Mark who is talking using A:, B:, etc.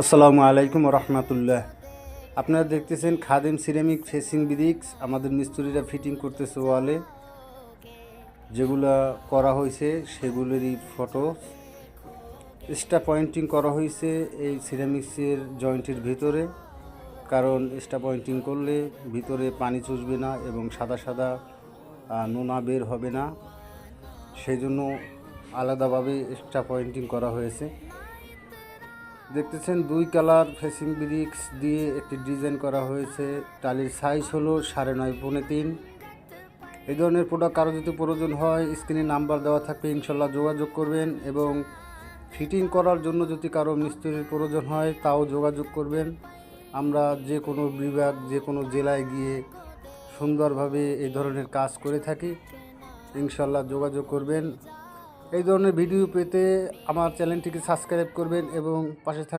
A: আসসালামু আলাইকুম রহমতুল্লাহ। আপনারা দেখতেছেন খাদিম সিরামিক ফেসিং ব্রিক্স আমাদের মিস্ত্রিরা ফিটিং করতেছে ওয়ালে। যেগুলা করা হয়েছে, সেগুলোরই ফটো। স্টা পয়েন্টিং করা হয়েছে এই সিরামিক্সের জয়েন্টের ভিতরে, কারণ স্টা পয়েন্টিং করলে ভিতরে পানি চুষবে না এবং সাদা সাদা নোনা বের হবে না। সেই জন্য আলাদাভাবে স্টা পয়েন্টিং করা হয়েছে। দেখতেছেন দুই কালার ফেসিং ব্রিক্স দিয়ে একটি ডিজাইন করা হয়েছে। টালির সাইজ হলো সাড়ে নয় পৌনে তিন। এই ধরনের প্রোডাক্ট কারও যদি প্রয়োজন হয় স্ক্রিনে নাম্বার দেওয়া থাকবে ইনশাল্লাহ যোগাযোগ করবেন এবং ফিটিং করার জন্য যদি কারও মিস্ত্রির প্রয়োজন হয়, তাও যোগাযোগ করবেন। আমরা যে কোনো বিভাগ, যে কোনো জেলায় গিয়ে সুন্দরভাবে এই ধরনের কাজ করে থাকি। ইনশাল্লাহ যোগাযোগ করবেন। এই ধরনের ভিডিও পেতে আমার চ্যানেলটিকে সাবস্ক্রাইব করবেন এবং পাশে